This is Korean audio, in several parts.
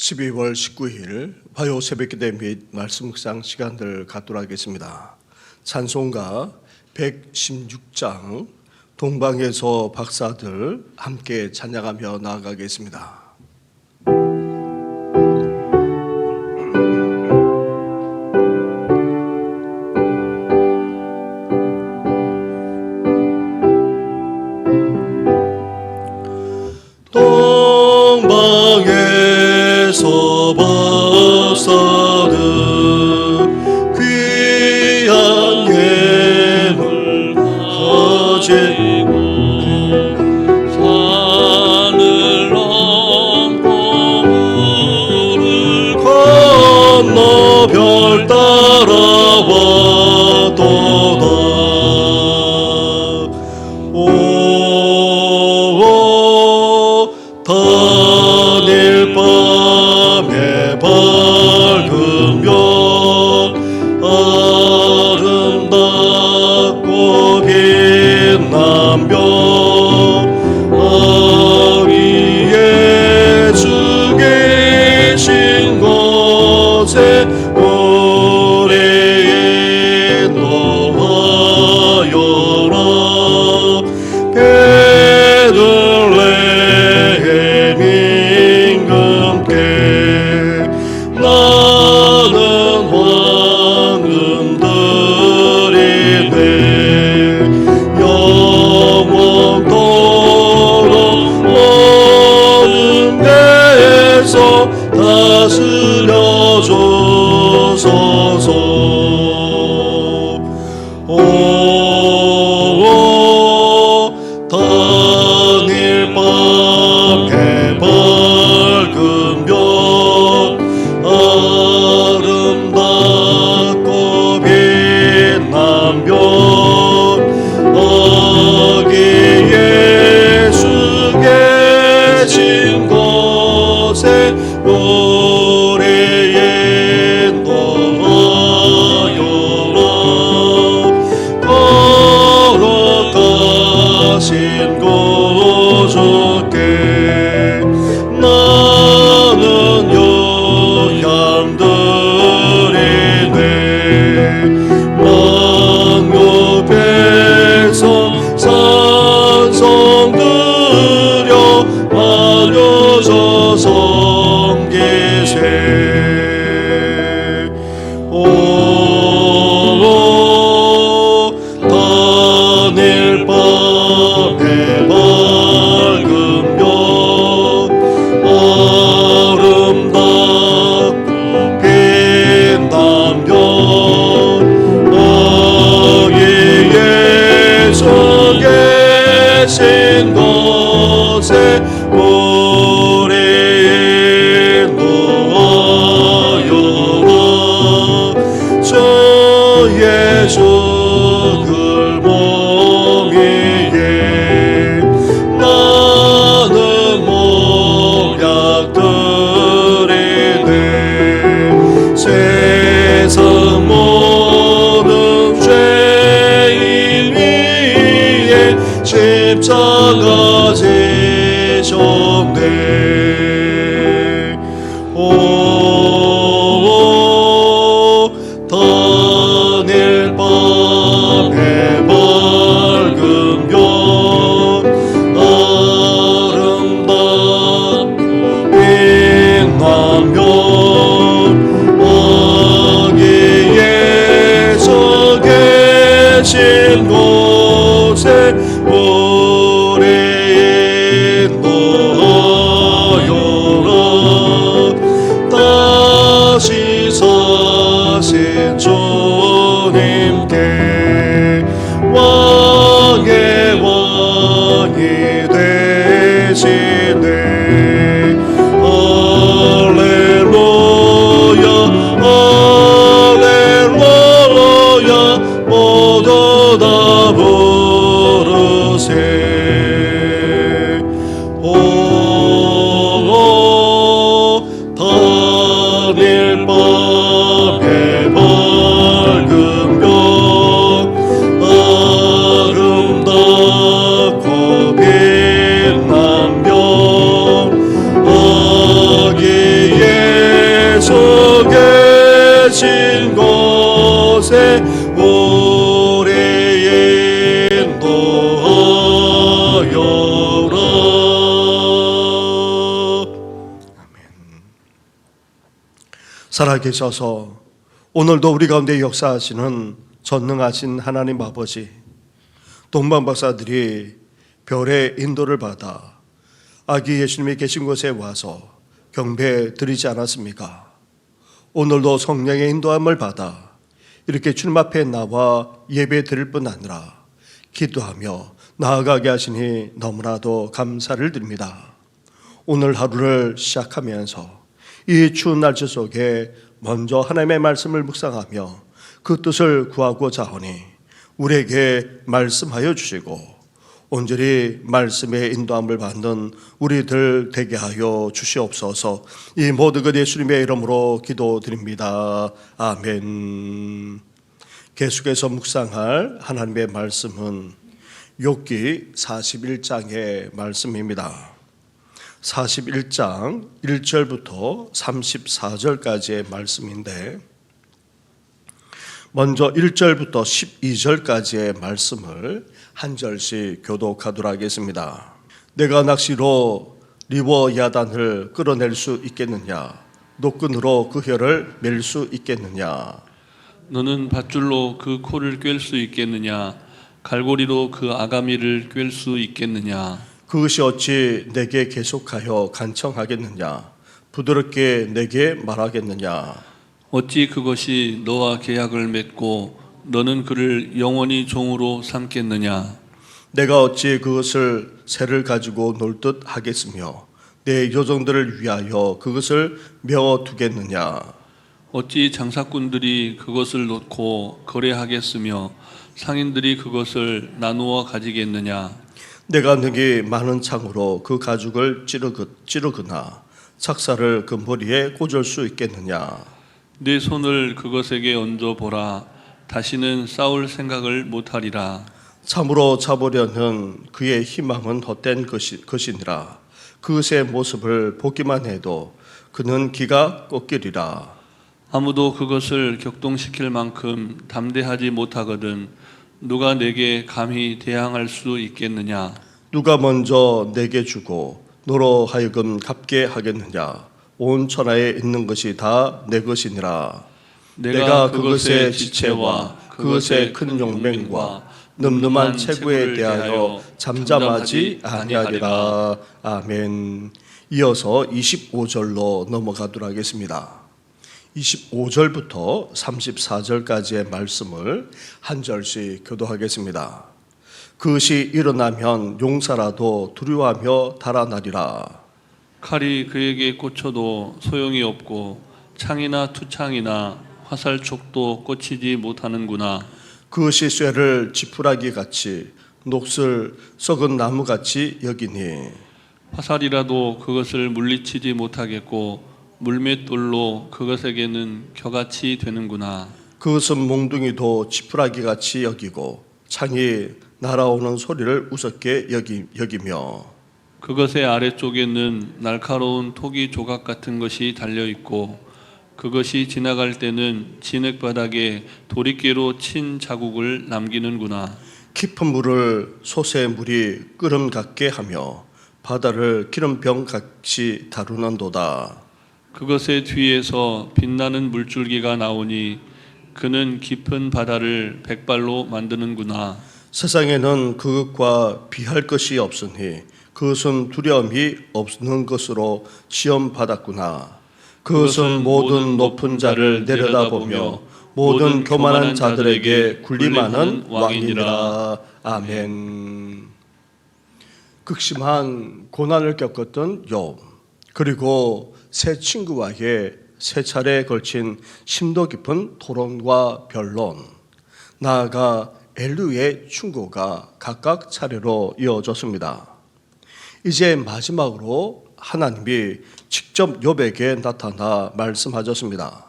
12월 19일 화요 새벽기대 및 말씀 묵상 시간들을 갖도록 하겠습니다. 찬송가 116장 동방에서 박사들 함께 찬양하며 나아가겠습니다. Lord. 再说。 계신 곳에 오래 인도하여라 아멘 살아계셔서 오늘도 우리 가운데 역사하시는 전능하신 하나님 아버지 동방 박사들이 별의 인도를 받아 아기 예수님이 계신 곳에 와서 경배 드리지 않았습니까? 오늘도 성령의 인도함을 받아 이렇게 주님 앞에 나와 예배 드릴 뿐 아니라 기도하며 나아가게 하시니 너무나도 감사를 드립니다. 오늘 하루를 시작하면서 이 추운 날씨 속에 먼저 하나님의 말씀을 묵상하며 그 뜻을 구하고자 하니 우리에게 말씀하여 주시고 온전히 말씀의 인도함을 받는 우리들 되게 하여 주시옵소서. 이 모든 것 예수님의 이름으로 기도드립니다. 아멘. 계속해서 묵상할 하나님의 말씀은 욥기 41장의 말씀입니다. 41장 1절부터 34절까지의 말씀인데 먼저 1절부터 12절까지의 말씀을 한 절씩 교독하도록 하겠습니다. 내가 낚시로 리버 야단을 끌어낼 수 있겠느냐? 노끈으로 그 혀를 멜수 있겠느냐? 너는 밧줄로 그 코를 꿰을 수 있겠느냐? 갈고리로 그 아가미를 꿰을 수 있겠느냐? 그것이 어찌 내게 계속하여 간청하겠느냐? 부드럽게 내게 말하겠느냐? 어찌 그것이 너와 계약을 맺고 너는 그를 영원히 종으로 삼겠느냐? 내가 어찌 그것을 새를 가지고 놀 듯 하겠으며 내 요정들을 위하여 그것을 메어 두겠느냐? 어찌 장사꾼들이 그것을 놓고 거래하겠으며 상인들이 그것을 나누어 가지겠느냐? 내가 능히 많은 창으로 그 가죽을 찌르그, 찌르거나 착사를 그 머리에 꽂을 수 있겠느냐? 내 손을 그것에게 얹어 보라. 다시는 싸울 생각을 못하리라. 참으로 잡으려는 그의 희망은 헛된 것이, 것이니라. 그것의 모습을 보기만 해도 그는 기가 꺾이리라. 아무도 그것을 격동시킬 만큼 담대하지 못하거든 누가 내게 감히 대항할 수 있겠느냐 누가 먼저 내게 주고 너로 하여금 갚게 하겠느냐? 온 천하에 있는 것이 다 내 것이니라. 내가 그것의 지체와 그것의 큰 용맹과 늠름한 체구에 대하여 잠잠하지 아니하리라. 아멘. 이어서 25절로 넘어가도록 하겠습니다. 25절부터 34절까지의 말씀을 한 절씩 교도하겠습니다. 그것이 일어나면 용사라도 두려워하며 달아나리라. 칼이 그에게 꽂혀도 소용이 없고 창이나 투창이나 화살촉도 꽂히지 못하는구나. 그것이 쇠를 지푸라기 같이 녹슬 썩은 나무 같이 여기니. 화살이라도 그것을 물리치지 못하겠고 물맷돌로 그것에게는 겨같이 되는구나. 그것은 몽둥이도 지푸라기 같이 여기고 창이 날아오는 소리를 우습게 여기, 여기며. 그것의 아래쪽에는 날카로운 토기 조각 같은 것이 달려 있고 그것이 지나갈 때는 진흙 바닥에 도리깨로 친 자국을 남기는구나. 깊은 물을 솥의 물이 끓음 같게 하며 바다를 기름병 같이 다루는도다. 그것의 뒤에서 빛나는 물줄기가 나오니 그는 깊은 바다를 백발로 만드는구나. 세상에는 그것과 비할 것이 없으니 그것은 두려움이 없는 것으로 시험 받았구나. 그것은 모든 높은 자를 내려다보며 모든 교만한 자들에게 군림하는 왕이니라. 아멘. 극심한 고난을 겪었던 욥 그리고 새 친구와의 세 차례에 걸친 심도 깊은 토론과 변론 나아가 엘루의 충고가 각각 차례로 이어졌습니다. 이제 마지막으로 하나님이 직접 욥에게 나타나 말씀하셨습니다.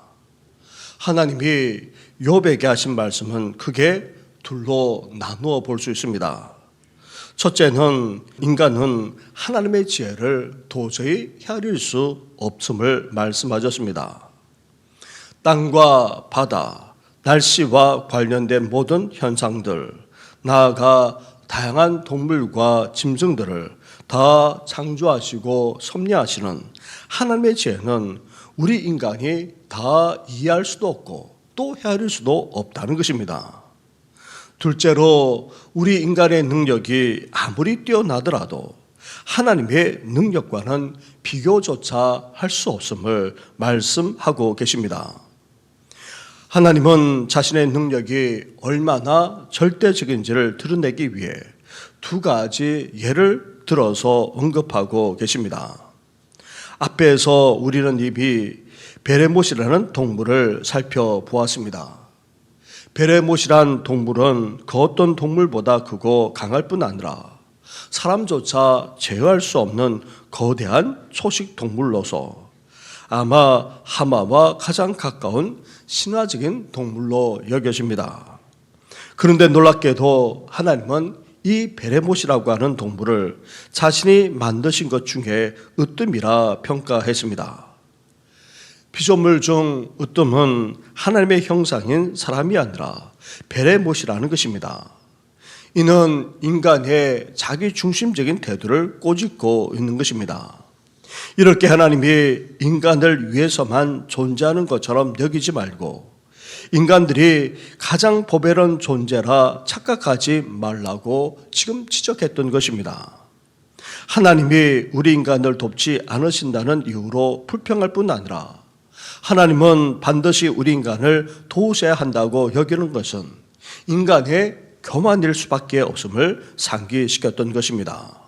하나님이 욥에게 하신 말씀은 크게 둘로 나누어 볼 수 있습니다. 첫째는 인간은 하나님의 지혜를 도저히 헤아릴 수 없음을 말씀하셨습니다. 땅과 바다, 날씨와 관련된 모든 현상들, 나아가 다양한 동물과 짐승들을 다 창조하시고 섭리하시는 하나님의 지혜는 우리 인간이 다 이해할 수도 없고 또 헤아릴 수도 없다는 것입니다. 둘째로 우리 인간의 능력이 아무리 뛰어나더라도 하나님의 능력과는 비교조차 할 수 없음을 말씀하고 계십니다. 하나님은 자신의 능력이 얼마나 절대적인지를 드러내기 위해 두 가지 예를 들어서 언급하고 계십니다. 앞에서 우리는 이미 베레못이라는 동물을 살펴보았습니다. 베레못이란 동물은 그 어떤 동물보다 크고 강할 뿐 아니라 사람조차 제어할 수 없는 거대한 초식 동물로서 아마 하마와 가장 가까운 신화적인 동물로 여겨집니다. 그런데 놀랍게도 하나님은 이 베레못이라고 하는 동물을 자신이 만드신 것 중에 으뜸이라 평가했습니다. 피조물 중 으뜸은 하나님의 형상인 사람이 아니라 베레못이라는 것입니다. 이는 인간의 자기 중심적인 태도를 꼬집고 있는 것입니다. 이렇게 하나님이 인간을 위해서만 존재하는 것처럼 여기지 말고 인간들이 가장 보배로운 존재라 착각하지 말라고 지금 지적했던 것입니다. 하나님이 우리 인간을 돕지 않으신다는 이유로 불평할 뿐 아니라 하나님은 반드시 우리 인간을 도우셔야 한다고 여기는 것은 인간의 교만일 수밖에 없음을 상기시켰던 것입니다.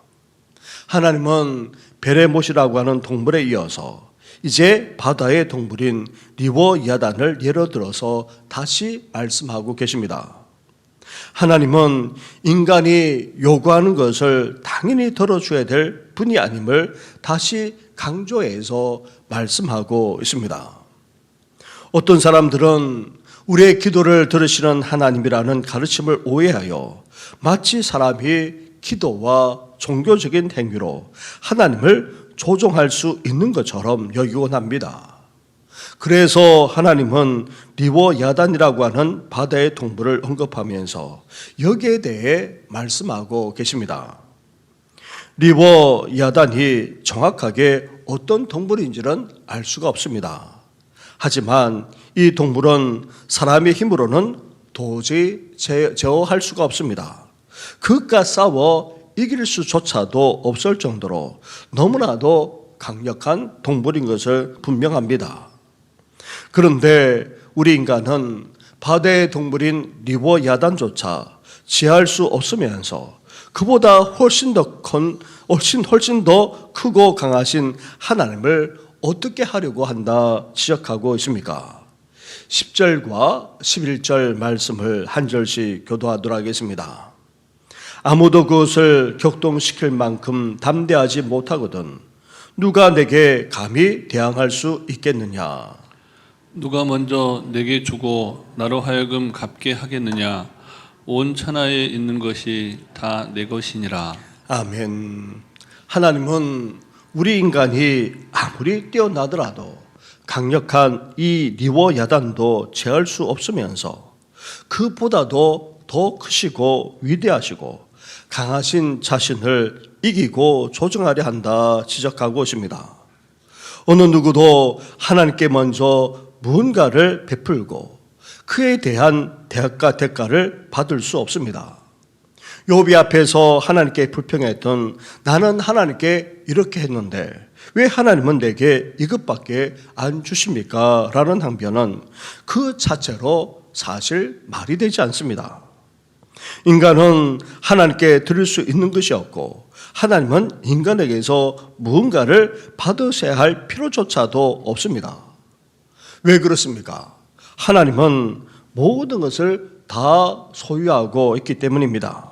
하나님은 베레못이라고 하는 동물에 이어서 이제 바다의 동물인 리워 야단을 예로 들어서 다시 말씀하고 계십니다. 하나님은 인간이 요구하는 것을 당연히 들어줘야 될 분이 아님을 다시 강조해서 말씀하고 있습니다. 어떤 사람들은 우리의 기도를 들으시는 하나님이라는 가르침을 오해하여 마치 사람이 기도와 종교적인 행위로 하나님을 조종할 수 있는 것처럼 여기곤 합니다. 그래서 하나님은 리워 야단이라고 하는 바다의 동물을 언급하면서 여기에 대해 말씀하고 계십니다. 리워 야단이 정확하게 어떤 동물인지는 알 수가 없습니다. 하지만 이 동물은 사람의 힘으로는 도저히 제- 제어할 수가 없습니다. 그것과 싸워 이길 수조차도 없을 정도로 너무나도 강력한 동물인 것을 분명합니다. 그런데 우리 인간은 바다의 동물인 리버 야단조차 지할 수 없으면서 그보다 훨씬 더 큰, 훨씬 훨씬 더 크고 강하신 하나님을 어떻게 하려고 한다 지적하고 있습니까? 10절과 11절 말씀을 한 절씩 교도하도록 하겠습니다. 아무도 그것을 격동시킬 만큼 담대하지 못하거든 누가 내게 감히 대항할 수 있겠느냐? 누가 먼저 내게 주고 나로 하여금 갚게 하겠느냐 온 천하에 있는 것이 다 내 것이니라 아멘. 하나님은 우리 인간이 아무리 뛰어나더라도 강력한 이 리워 야단도 제할 수 없으면서 그보다도 더 크시고 위대하시고 강하신 자신을 이기고 조정하려 한다 지적하고 있습니다. 어느 누구도 하나님께 먼저 무언가를 베풀고 그에 대한 대가 대가를 받을 수 없습니다. 요비 앞에서 하나님께 불평했던 나는 하나님께 이렇게 했는데 왜 하나님은 내게 이것밖에 안 주십니까? 라는 항변은 그 자체로 사실 말이 되지 않습니다. 인간은 하나님께 드릴 수 있는 것이 없고 하나님은 인간에게서 무언가를 받으셔야 할 필요조차도 없습니다. 왜 그렇습니까? 하나님은 모든 것을 다 소유하고 있기 때문입니다.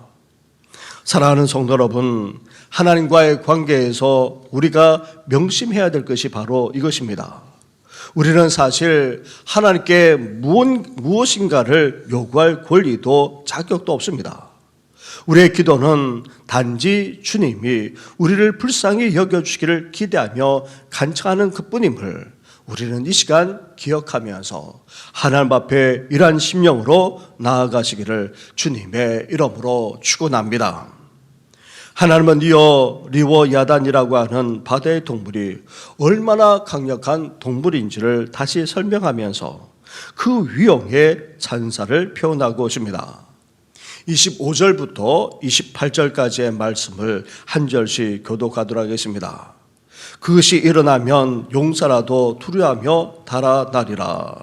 사랑하는 성도 여러분, 하나님과의 관계에서 우리가 명심해야 될 것이 바로 이것입니다. 우리는 사실 하나님께 무엇인가를 요구할 권리도 자격도 없습니다. 우리의 기도는 단지 주님이 우리를 불쌍히 여겨주시기를 기대하며 간청하는 그 뿐임을 우리는 이 시간 기억하면서 하나님 앞에 이러한 심령으로 나아가시기를 주님의 이름으로 축원합니다. 하나님은 이어 리워 야단이라고 하는 바다의 동물이 얼마나 강력한 동물인지를 다시 설명하면서 그 위용의 찬사를 표현하고 있습니다. 25절부터 28절까지의 말씀을 한 절씩 교독하도록 하겠습니다. 그것이 일어나면 용사라도 두려하며 달아나리라.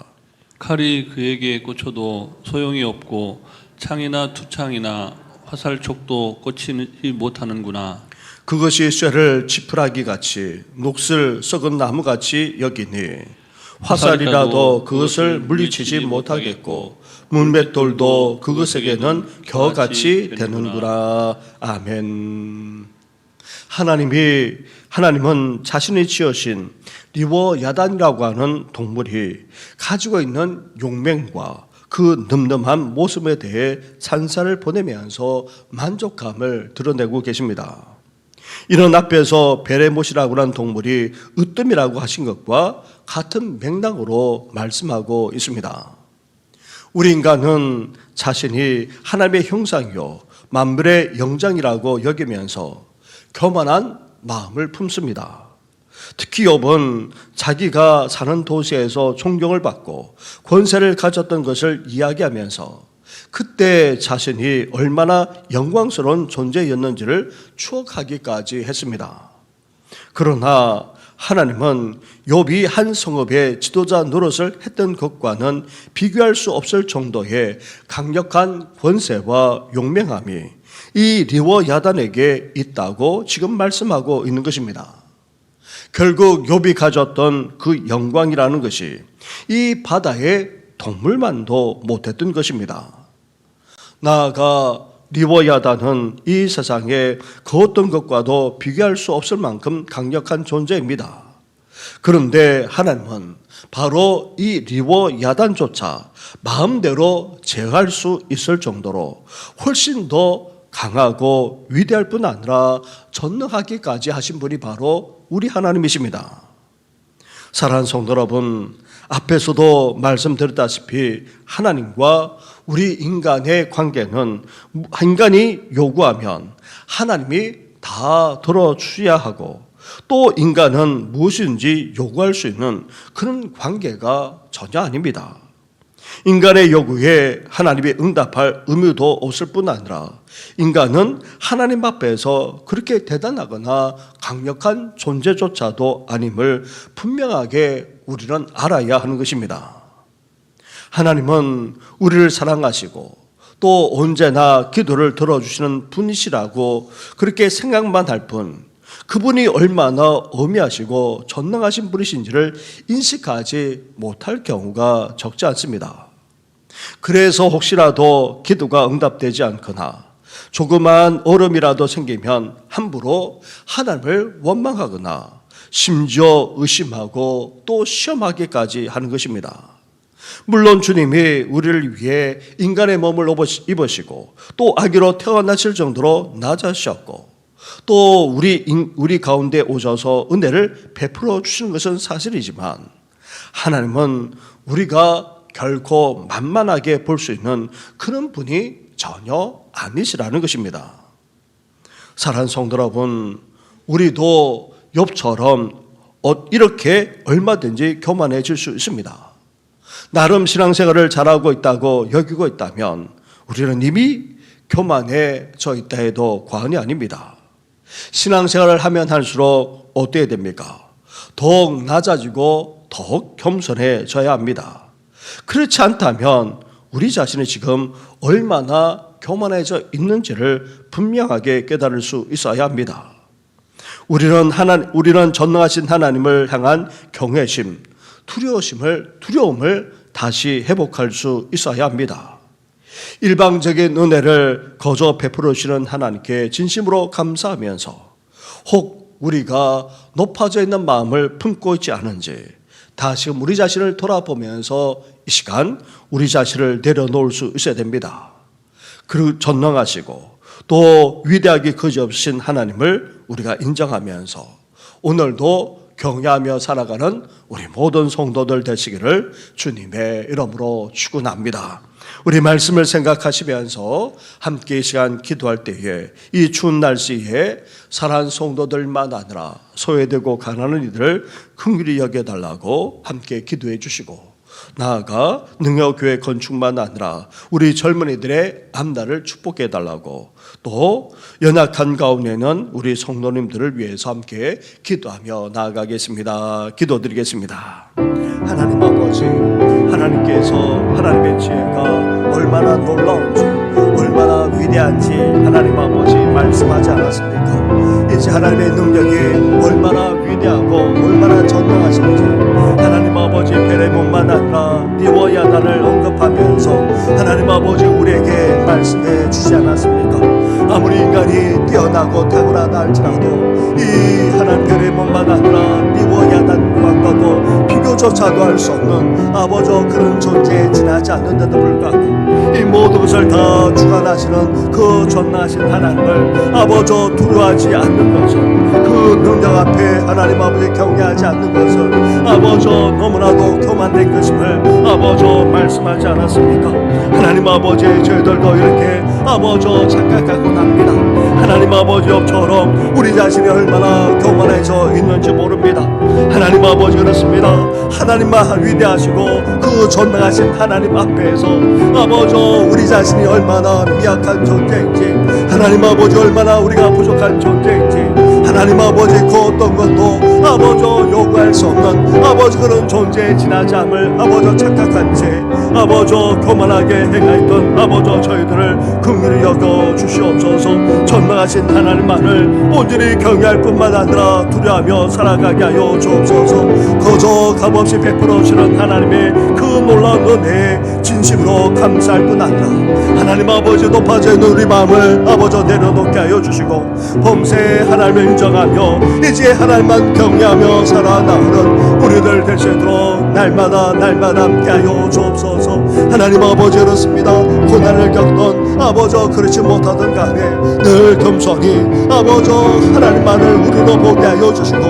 칼이 그에게 꽂혀도 소용이 없고 창이나 투창이나 화살촉도 꽂히지 못하는구나. 그것이 쇠를 지푸라기 같이 녹슬 썩은 나무 같이 여기니 화살이라도 그것을 물리치지 못하겠고 문맷돌도 그것에게는 겨같이 되는구나 아멘. 하나님이 하나님은 자신이 지으신 리워 야단이라고 하는 동물이 가지고 있는 용맹과 그 늠름한 모습에 대해 찬사를 보내면서 만족감을 드러내고 계십니다. 이런 앞에서 베레못이라고 하는 동물이 으뜸이라고 하신 것과 같은 맥락으로 말씀하고 있습니다. 우리 인간은 자신이 하나님의 형상이요 만물의 영장이라고 여기면서 교만한 마음을 품습니다. 특히 욥은 자기가 사는 도시에서 존경을 받고 권세를 가졌던 것을 이야기하면서 그때 자신이 얼마나 영광스러운 존재였는지를 추억하기까지 했습니다. 그러나 하나님은 욥이 한 성읍의 지도자 노릇을 했던 것과는 비교할 수 없을 정도의 강력한 권세와 용맹함이 이 리워 야단에게 있다고 지금 말씀하고 있는 것입니다. 결국 욥이 가졌던 그 영광이라는 것이 이 바다의 동물만도 못했던 것입니다. 나아가 리워야단은 이 세상에 그 어떤 것과도 비교할 수 없을 만큼 강력한 존재입니다. 그런데 하나님은 바로 이 리워야단조차 마음대로 제어할 수 있을 정도로 훨씬 더 강하고 위대할 뿐 아니라 전능하기까지 하신 분이 바로 우리 하나님이십니다. 사랑하는 성도 여러분, 앞에서도 말씀드렸다시피 하나님과 우리 인간의 관계는 인간이 요구하면 하나님이 다 들어주셔야 하고 또 인간은 무엇인지 요구할 수 있는 그런 관계가 전혀 아닙니다. 인간의 요구에 하나님이 응답할 의무도 없을 뿐 아니라 인간은 하나님 앞에서 그렇게 대단하거나 강력한 존재조차도 아님을 분명하게 우리는 알아야 하는 것입니다. 하나님은 우리를 사랑하시고 또 언제나 기도를 들어주시는 분이시라고 그렇게 생각만 할 뿐 그분이 얼마나 어미하시고 전능하신 분이신지를 인식하지 못할 경우가 적지 않습니다. 그래서 혹시라도 기도가 응답되지 않거나 조그만 얼음이라도 생기면 함부로 하나님을 원망하거나 심지어 의심하고 또 시험하기까지 하는 것입니다. 물론 주님이 우리를 위해 인간의 몸을 입으시고 또 아기로 태어나실 정도로 낮아지셨고 또 우리 우리 가운데 오셔서 은혜를 베풀어 주시는 것은 사실이지만 하나님은 우리가 결코 만만하게 볼 수 있는 그런 분이 전혀 아니시라는 것입니다. 사랑하는 성도 여러분, 우리도 욥처럼 어, 이렇게 얼마든지 교만해질 수 있습니다. 나름 신앙생활을 잘하고 있다고 여기고 있다면 우리는 이미 교만해져 있다 해도 과언이 아닙니다. 신앙생활을 하면 할수록 어떻게 됩니까? 더욱 낮아지고 더욱 겸손해져야 합니다. 그렇지 않다면 우리 자신이 지금 얼마나 교만해져 있는지를 분명하게 깨달을 수 있어야 합니다. 우리는 하나 우리는 전능하신 하나님을 향한 경외심, 두려우심을 두려움을 다시 회복할 수 있어야 합니다. 일방적인 은혜를 거저 베풀어 주시는 하나님께 진심으로 감사하면서 혹 우리가 높아져 있는 마음을 품고 있지 않은지 다시금 우리 자신을 돌아보면서 이 시간 우리 자신을 내려놓을 수 있어야 됩니다. 그리고 전능하시고 또 위대하게 거지없으신 하나님을 우리가 인정하면서 오늘도 경외하며 살아가는 우리 모든 성도들 되시기를 주님의 이름으로 축원합니다. 우리 말씀을 생각하시면서 함께 이 시간 기도할 때에 이 추운 날씨에 사랑하는 성도들만 아니라 소외되고 가난한 이들을 긍휼히 여겨달라고 함께 기도해 주시고 나아가 능력교회 건축만 아니라 우리 젊은이들의 앞날을 축복해 달라고 또 연약한 가운데는 우리 성도님들을 위해서 함께 기도하며 나아가겠습니다. 기도드리겠습니다. 하나님 아버지, 하나님께서 하나님의 지혜가 얼마나 놀라운지, 위대한지 하나님 아버지 말씀하지 않았습니까? 이제 하나님의 능력이 얼마나 위대하고 얼마나 전능하신지 하나님 아버지 베레몬만 아니라 니워야단을 언급하면서 하나님 아버지 우리에게 말씀해 주지 않았습니까? 아무리 인간이 뛰어나고 탁월하다 할지라도 이 하나님 베레몬만 아니라 니워 비교조차도 할 수 없는 아버지 그런 존재에 지나지 않는데도 불구하고 이 모든 것을 다 주관하시는 그 전능하신 하나님을 아버지 두려워하지 않는 것을 그 능력 앞에 하나님 아버지 경외하지 않는 것을 아버지 너무나도 교만된 것임을 아버지 말씀하지 않았습니까? 하나님 아버지 저희들도 이렇게 아버지 착각하고 납니다. 하나님 아버지처럼 우리 자신이 얼마나 교만해져 있는지 모릅니다. 하나님 아버지 그렇습니다. 하나님만 위대하시고 그 전능하신 하나님 앞에서 아버지 우리 자신이 얼마나 미약한 존재인지 하나님 아버지 얼마나 우리가 부족한 존재인지 하나님 아버지 그 어떤 것도 아버지 요구할 수 없는 아버지 그런 존재에 지나지 않을 아버지 착각한 채 아버지 교만하게 행하였던 아버지 저희들을 긍휼히 여겨 주시옵소서. 전능하신 하나님만을 온전히 경외할 뿐만 아니라 두려워하며 살아가게 하여 주옵소서. 거저 값없이 베풀어 주는 하나님의 그 놀라운 은혜에 진심으로 감사할 뿐 아니라 하나님 아버지 있는 우리 마음을 아버지 내려놓게 하여 주시고 범세 하나님을 인정 하며 이제 하나님만 경외하며 살아나가는 우리들 될 수 있도록 날마다 날마다 함께 하여 주옵소서. 하나님 아버지 그렇습니다. 고난을 겪던 아버지 그렇지 못하던 간에 늘 겸손히 아버지 하나님만을 우리로 보게 하여 주시고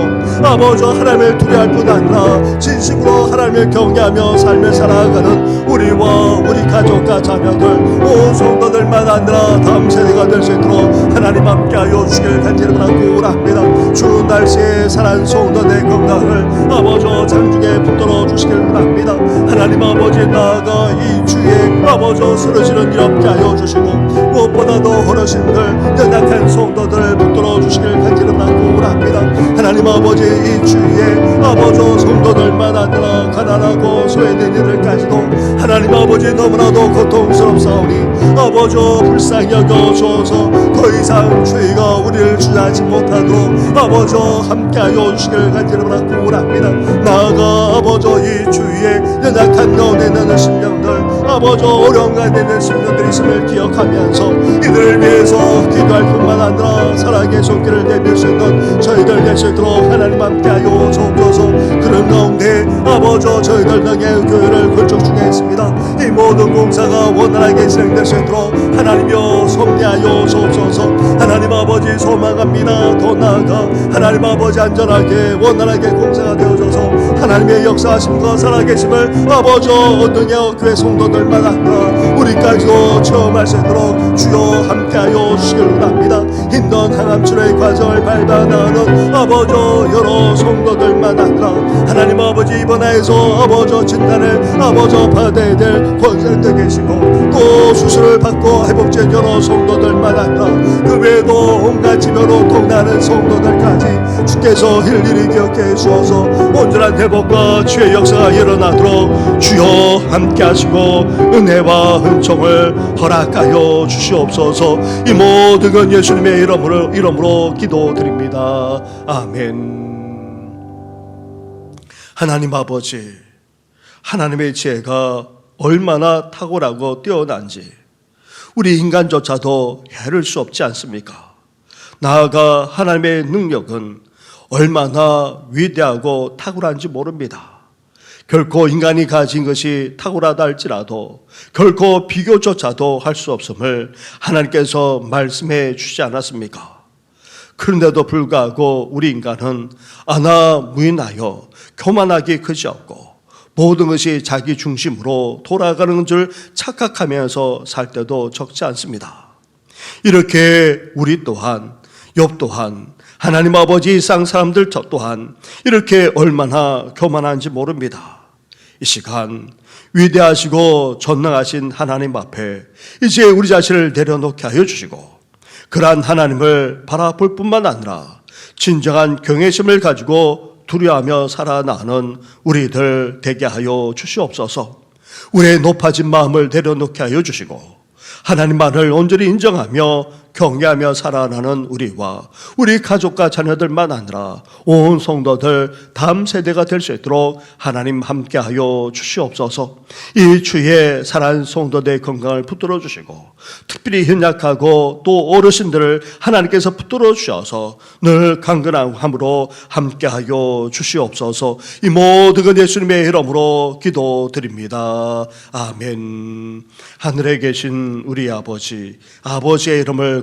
아버지 하나님을 두려워할 뿐 아니라 진심으로 하나님을 경외하며 삶을 살아가는 우리와 우리 가족과 자녀들 온 성도들만 아니라 다음 세대가 될 수 있도록 하나님 함께 하여 주시길 간절히 바라고 합니다. 추운 날씨에 사랑 성도의 건강을 아버지 장중에 붙들어 주시길 바랍니다. 하나님 아버지 나아가 이 주에 아버지 쓰러지는 일 없게 하여 주시고 무엇보다도 어르신들 연약한 성도들을 붙들어 주시길 간절히 바라고 합니다. 하나님 아버지 이 주에 아버지 성도들만 아니라 가난하고 소외된 이들까지도 하나님 아버지 너무나도 고통스럽사오니 아버지 불쌍히 여겨주어서 더 이상 죄가 우리를 주하지 못하도록 아버지 함께하여 주시길 간절히 바라고 합니다. 나아가 아버지 이 주위에 연약한 있는 심령들 아버지 어려운 가운데 있는 심령들이 있음을 기억하면서 이들을 위해서 기도할 뿐만 아니라 사랑의 손길을 내밀 수 있는 저희들 될 수 있도록 하나님 함께하여 주옵소서. 그런 가운데 아버지 저희들 등의 교회를 골적 중에 있습니다. 이 모든 공사가 원활하게 진행될 수 있도록 하나님여 섭리하여 주옵소서. 하나님 아버지 소망합니다. 더 나아가 하나님 아버지 안전하게 원활하게 공사가 되어져서 하나님의 역사하심과 살아계심을 아버지 어느냐 교회 성도들 만 아니라 우리까지도 체험할 수 있도록 주여 함께하여 주시길 바랍니다. 힘든 항암치료의 과정을 밟아나가는 아버지 여러 성도들만 아니라 하나님 아버지 이번에서 아버지 진단을 아버지 받아야 될 권세도 계시고 또 수술을 받고 회복된 여러 성도들만 아니라 그 외에도 온갖 지면으로 통나는 성도들까지 주께서 일일이 기억해 주어서 온전한 회복과 주의 역사가 일어나도록 주여 함께 하시고 은혜와 은총을 허락하여 주시옵소서 이 모든 건 예수님의 이름으로, 이름으로 기도드립니다 아멘 하나님 아버지 하나님의 지혜가 얼마나 탁월하고 뛰어난지 우리 인간조차도 헤아릴 수 없지 않습니까? 나아가 하나님의 능력은 얼마나 위대하고 탁월한지 모릅니다. 결코 인간이 가진 것이 탁월하다 할지라도 결코 비교조차도 할 수 없음을 하나님께서 말씀해 주지 않았습니까? 그런데도 불구하고 우리 인간은 아나 무인하여 교만하기 그지 없고 모든 것이 자기 중심으로 돌아가는 줄 착각하면서 살 때도 적지 않습니다. 이렇게 우리 또한 욥 또한 하나님 아버지 이상 사람들 저 또한 이렇게 얼마나 교만한지 모릅니다. 이 시간 위대하시고 전능하신 하나님 앞에 이제 우리 자신을 내려놓게 하여 주시고 그러한 하나님을 바라볼 뿐만 아니라 진정한 경외심을 가지고 두려워하며 살아나는 우리들 되게 하여 주시옵소서. 우리의 높아진 마음을 내려놓게 하여 주시고 하나님만을 온전히 인정하며 경외하며 살아나는 우리와 우리 가족과 자녀들만 아니라 온 성도들 다음 세대가 될 수 있도록 하나님 함께하여 주시옵소서. 이 주에 살아난 성도들의 건강을 붙들어 주시고 특별히 현약하고 또 어르신들을 하나님께서 붙들어 주셔서 늘 강건함으로 함께하여 주시옵소서. 이 모든 것 예수님의 이름으로 기도드립니다. 아멘. 하늘에 계신 우리 아버지, 아버지의 이름을